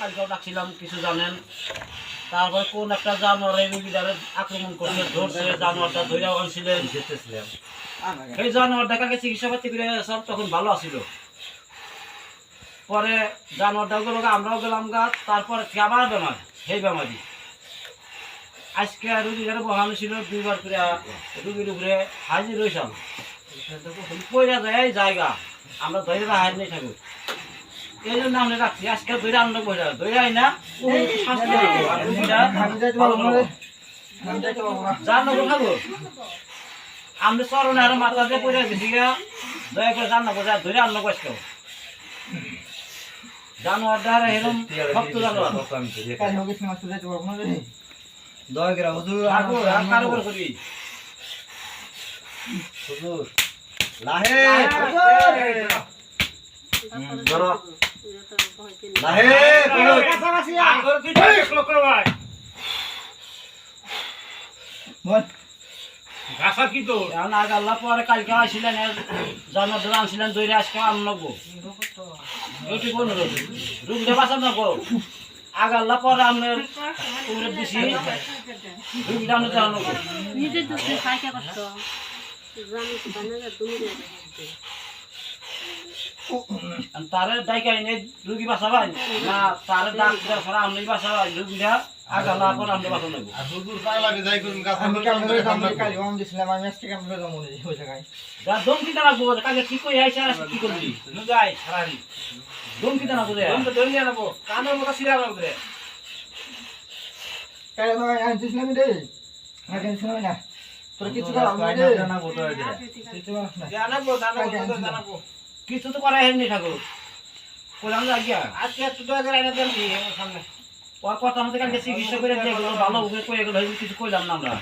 কালকেও ডাকছিলাম কিছু জানেন। তারপর কোন একটা আক্রমণ করছে ধরছে জানোয়ারটা ধরে আনছিলেন সেই চিকিৎসা পাতি করে সব তখন ভালো পরে জানোয়ারটা গেল, আমরাও গেলাম গা তারপরে আবার বেমার সেই বেমারি আজকে রুগীদের বহানো ছিল দুইবার করে রুগীর উপরে হাজির রয়েছিলাম পয়লা যায় জায়গা। আমরা ধরে হাজির নেই থাকুক এই জন্য আমরা রাখছি আজকে ধরে আমরা বসে ধরে আই না? শাস্তি। জানো কোথাও আমরা চরণে আর মাথা দিয়ে পড়ে গেছি দয়া করে জানো কোথায় ধরে আনলো কষ্ট জানোয়ারটা আর এরকম ভক্ত জানোয়ার ঠাকুর আর কারও করে করবি গাছা কি তো কালকে আসছিলেন জানোয়ারটা আনছিলেন দৈরে আজকে আনব ওইটি কোন রুগীটা বাঁচান না গো আগে পরে উপরে দিছি রুগীটা আমরা জানো নিজের দুঃখে জানি তুমি তারে ডাইকাই নে রুগী বাঁচাবাই না তারে ডাক দেওয়া ছাড়া আপনি বাঁচাবাই রুগীটা আগে আল্লাহ পরে আপনি বাঁচান নেব যা দম কিতা রাখব কালকে ঠিক করে আইসা আর কি করবি? যাই সারারি দম কিতা রাখব রে। তুমি তো ধরে নিয়ে নেব কানের মতো সিরা লাগবে জানাব জানাব জানাব। কিছু তো করা হয়নি ঠাকুর। কোথাও যে আজ্ঞা। আজকে একটু আর করে এনে দেন সামনে ওর কথা আমাদের কালকে চিকিৎসা করে দিয়ে ভালো করে গেলো কিছু কইলাম না আমরা।